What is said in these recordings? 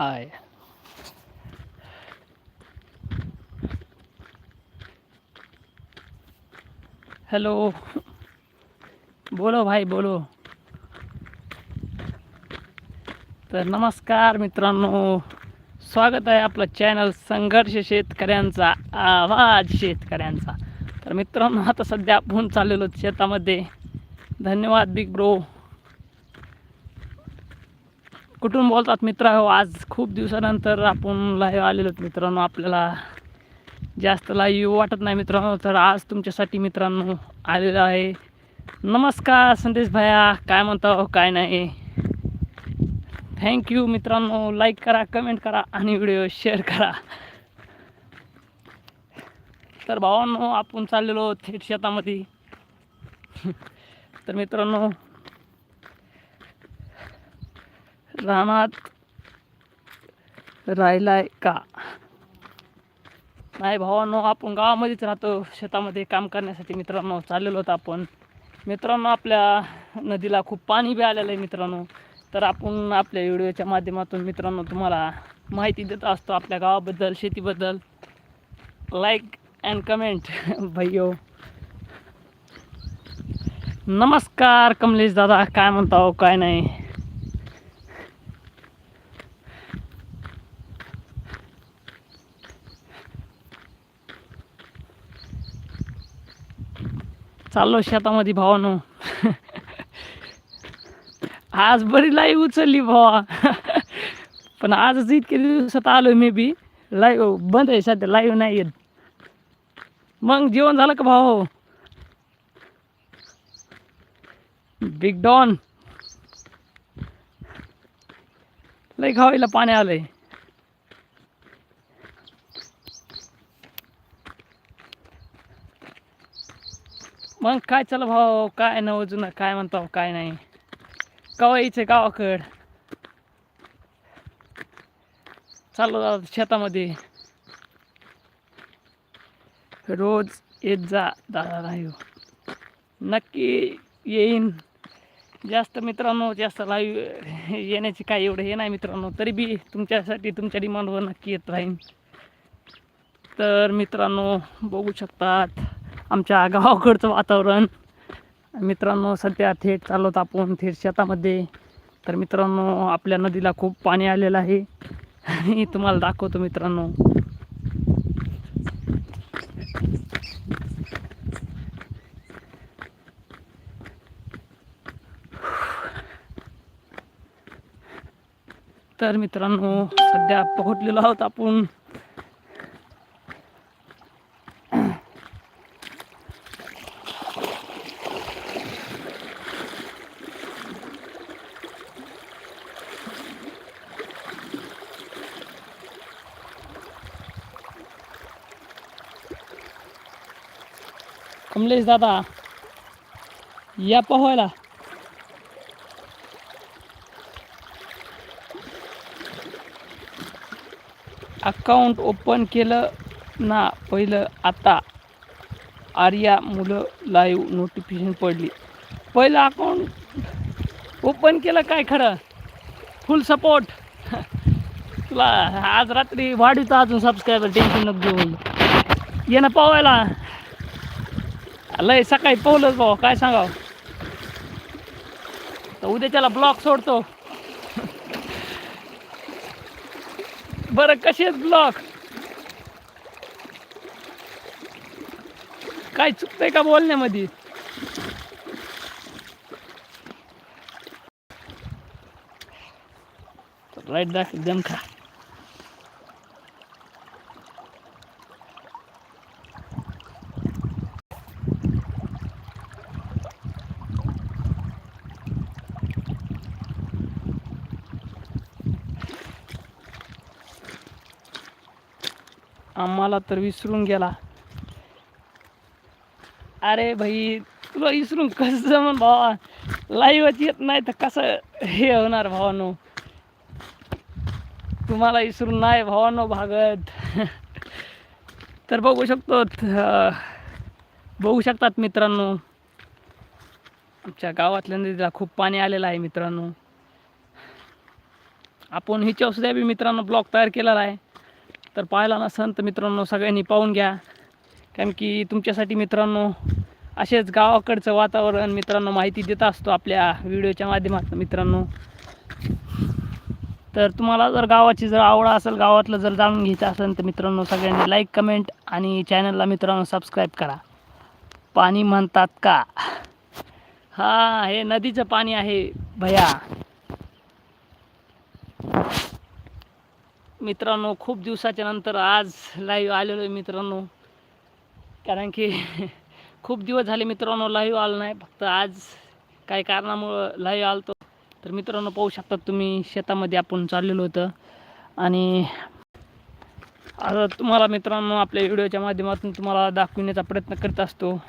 Hi hello बोलो भाई बोलो. तर नमस्कार मित्रांनो. स्वागत आहे आपलं चॅनल संघर्ष शेतकऱ्यांचा आवाज शेतकऱ्यांचा. तर मित्रांनो आता सध्या आपण चाललेलो शेतामध्ये. धन्यवाद बिग ब्रो कुठून बोलतात मित्र? हो आज खूप दिवसानंतर आपण लाईव्ह आलेलो मित्रांनो. आपल्याला जास्त लाईव्ह वाटत नाही मित्रांनो तर आज तुमच्यासाठी मित्रांनो आलेलं आहे. नमस्कार संदेश भैया काय म्हणता हो काय नाही? थँक्यू मित्रांनो. लाईक करा कमेंट करा आणि व्हिडिओ शेअर करा. तर भावांनो आपण चाललेलो थेट शेतामध्ये. तर मित्रांनो रानात राहिलाय का? नाही भावांनो आपण गावामध्येच राहतो. शेतामध्ये काम करण्यासाठी मित्रांनो चाललेलो होतो आपण. मित्रांनो आपल्या नदीला खूप पाणी बी आलेलं आहे मित्रांनो. तर आपण आपल्या व्हिडिओच्या माध्यमातून मित्रांनो तुम्हाला माहिती देत असतो आपल्या गावाबद्दल शेतीबद्दल. लाईक अँड कमेंट भैयो नमस्कार कमलेश दादा काय म्हणता हो, काय नाही? चाललो शेतामध्ये भावानो. आज बरी लाई उचलली भावा. पण आजच इतके दिवसात आलो मे बी. लाईव्ह बंद आहे सध्या लाईव्ह नाही येत. मग जेवण झालं का भाऊ बिग डॉन लय खावायला पाणी आलंय. मग काय चला भाऊ काय नव जुनं काय म्हणतो काय नाही. कवा यायचं गावाकड? चाललो जातो शेतामध्ये. रोज येत जा दादा लाईव्ह नक्की येईन. जास्त मित्रांनो जास्त लाईव्ह येण्याची काय एवढं हे नाही मित्रांनो. तरी बी तुमच्यासाठी तुमच्या डिमांडवर नक्की येत राहीन. तर मित्रांनो बघू शकतात. आमच्या गावाकडचं वातावरण. मित्रांनो सध्या थेट चालवत आपण थेट शेतामध्ये. तर मित्रांनो आपल्या नदीला खूप पाणी आलेलं आहे. आणि तुम्हाला दाखवतो मित्रांनो. तर मित्रांनो सध्या पोहोचलेलो आहोत आपण. कमलेश दादा या पोहायला. अकाउंट ओपन केलं ना पहिलं आता आर्या मुलं लाईव्ह नोटिफिकेशन पडली. पहिलं अकाउंट ओपन केलं काय खरं? फुल सपोर्ट तुला आज रात्री वाढीचं अजून सबस्क्रायबर टेन्शन नको घेऊन. ये ना पोहायला. लय सकाळी पोहलंच भाऊ काय सांगाव? तर उद्याच्याला ब्लॉक सोडतो. बरं कसे आहेत ब्लॉक काय चुकतंय का बोलण्यामध्ये? राईट दाख एकदम खा. आम्हाला तर विसरून गेला. अरे भाई तुला विसरून कसं जमन भावा? लाईव्हच येत नाही तर कसं हे होणार भावानो? तुम्हाला विसरून नाही भावानो भागत. तर बघू शकतो बघू शकतात मित्रांनो. आमच्या गावातल्या नदीला खूप पाणी आलेलं आहे मित्रांनो. आपण हिच्यावर सुद्धा बी मित्रांनो ब्लॉग तयार केलेला आहे. तर पाहायला नसन तर मित्रांनो सगळ्यांनी पाहून घ्या. कारण की तुमच्यासाठी मित्रांनो असेच गावाकडचं वातावरण मित्रांनो माहिती देत असतो आपल्या व्हिडिओच्या माध्यमातून मित्रांनो. तर तुम्हाला जर गावाची जर आवड असेल गावातलं जर जाणून घ्यायचं असेल तर मित्रांनो सगळ्यांनी लाईक कमेंट आणि चॅनलला मित्रांनो सबस्क्राईब करा. पाणी म्हणतात का? हा हे नदीचं पाणी आहे भया. मित्रांनो खूप दिवसाच्या नंतर आज लाईव्ह आलेलो आहे मित्रांनो. कारण की खूप दिवस झाले मित्रांनो लाईव्ह आलो नाही. फक्त आज काही कारणामुळं लाईव्ह आलतो. तर मित्रांनो पाहू शकतात तुम्ही शेतामध्ये आपण चाललेलो होतं. आणि आता तुम्हाला मित्रांनो आपल्या व्हिडिओच्या माध्यमातून तुम्हाला दाखविण्याचा प्रयत्न करत असतो.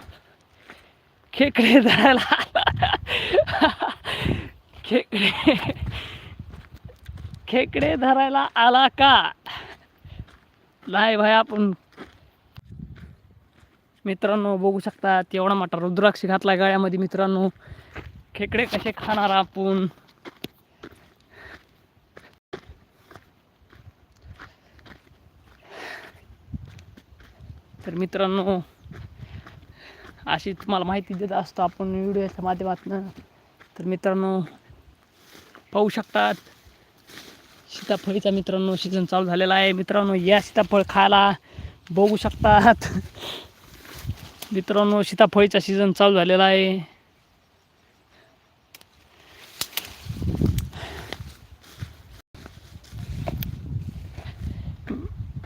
खेकडे धरायला खेकडे खेकडे धरायला आला का? नाही भाई आपण. मित्रांनो बघू शकता एवढा मोठा रुद्राक्ष घातला गळ्यामध्ये मित्रांनो. खेकडे कसे खाणार आपण? तर मित्रांनो अशी तुम्हाला माहिती देत असतो आपण व्हिडिओच्या माध्यमातून. तर मित्रांनो पाहू शकतात सीताफळीचा मित्रांनो सीझन चालू झालेला आहे. मित्रांनो या सीताफळ खायला बघू शकतात. मित्रांनो सीताफळीचा सीझन चालू झालेला आहे.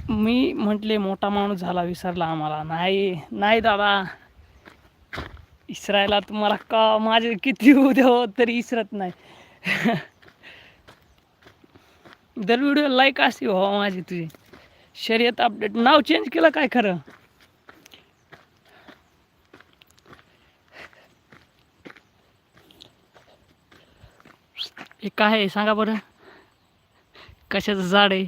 मी म्हटले मोठा माणूस झाला विसरला आम्हाला. नाही नाही दादा. इसरायला तुम्हाला का माझे किती उद्या तरी इसरत नाही. दर व्हिडिओ लाईक असते हो माझी तुझी. शर्यत अपडेट नाव चेंज केलं काय खरं? हे काय आहे सांगा बरं. कशाचं झाड आहे?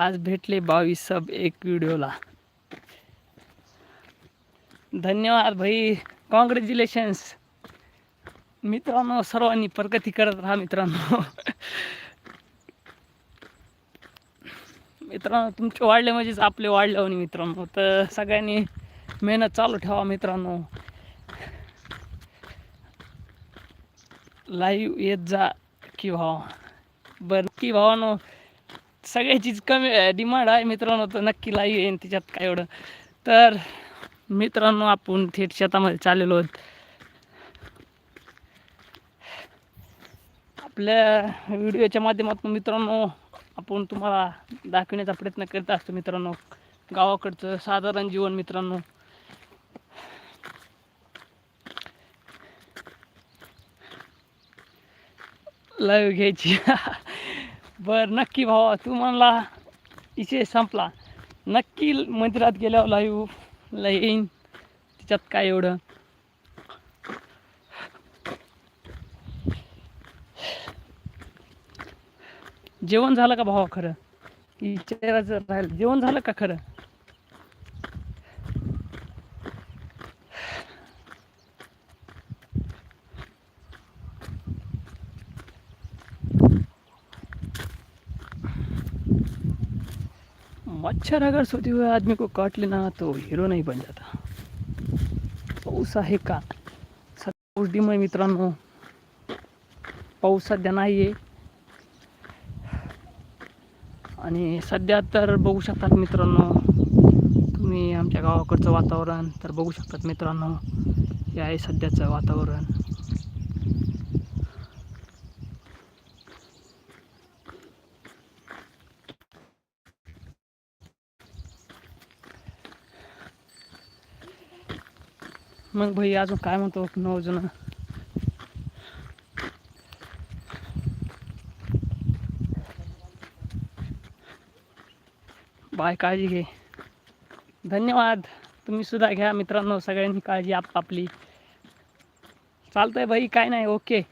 आज भेटले बावीस सब एक व्हिडिओला. धन्यवाद भाई. कॉंग्रॅच्युलेशन्स मित्रांनो सर्वांनी प्रगती करत राहा मित्रांनो. मित्रांनो तुमचे वाढले म्हणजेच आपले वाढले हो मित्रांनो. तर सगळ्यांनी मेहनत चालू ठेवा मित्रांनो. लाईव्ह येत जा की भाव. बरं की भावानो सगळ्याचीच कमी डिमांड आहे मित्रांनो तर नक्की लाईव्ह येईन त्याच्यात काय एवढं. तर मित्रांनो आपण थेट शेतामध्ये चाललेलो आहोत. आपल्या व्हिडिओच्या माध्यमातून मित्रांनो आपण तुम्हाला दाखवण्याचा प्रयत्न करत असतो मित्रांनो. गावाकडचं साधारण जीवन मित्रांनो. लाईव्ह घ्यायची. बर नक्की भावा तू म्हणला इथे संपला. नक्की मंदिरात गेल्यावर लाईव्ह येईन. त्याच्यात काय एवढं? जेवण झालं का भावा खरं? विचारायचं राहिलं जेवण झालं का खरं? मच्छर अगर सोते हुए आदमी को काट लेना तो हिरो नाही बन जाता पाऊस आहे का? सध्या पाऊस मित्रांनो। पाऊस सध्या नाही आहे आणि सध्या तर बघू शकतात मित्रांनो तुम्ही आमच्या गावाकडचं वातावरण तर बघू शकतात मित्रांनो हे आहे सध्याचं वातावरण. मग भाई अजून काय म्हणतो नऊ जण? बाय काळजी घे. धन्यवाद. तुम्ही सुद्धा घ्या मित्रांनो सगळ्यांनी काळजी आपापली चालतंय भाई काय नाही ओके.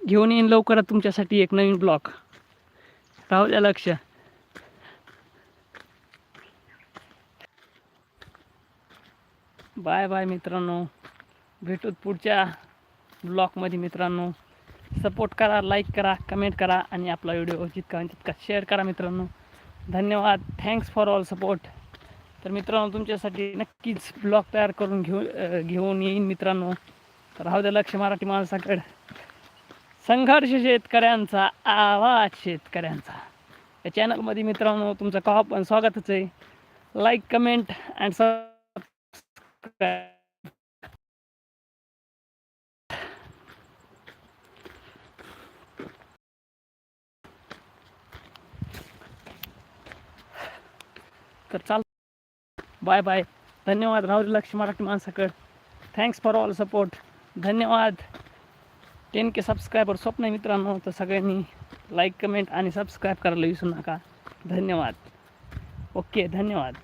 घेऊन येईन लवकरात तुमच्यासाठी एक नवीन ब्लॉक राहू द्या लक्ष. बाय बाय मित्रांनो. भेटूत पुढच्या ब्लॉगमध्ये मित्रांनो. सपोर्ट करा लाईक करा कमेंट करा आणि आपला व्हिडिओ जितका तितका शेअर करा मित्रांनो. धन्यवाद. थँक्स फॉर ऑल सपोर्ट तर मित्रांनो तुमच्यासाठी नक्कीच ब्लॉग तयार करून घेऊ घेऊन येईन मित्रांनो. तर राहू द्या लक्ष मराठी माणसाकडे. संघर्ष शेतकऱ्यांचा आवाज शेतकऱ्यांचा. या चॅनलमध्ये मित्रांनो तुमचं का पण स्वागतच आहे. लाईक कमेंट अँड स तर चाल. Bye bye. धन्यवाद राहुरी लक्ष्मी मराठी माणसाकड. थँक्स फॉर ऑल सपोर्ट धन्यवाद. टेन के सबस्क्रायबर स्वप्न आहे मित्रांनो तर सगळ्यांनी लाईक कमेंट आणि सबस्क्राईब करायला विसरू नका. धन्यवाद. ओके धन्यवाद.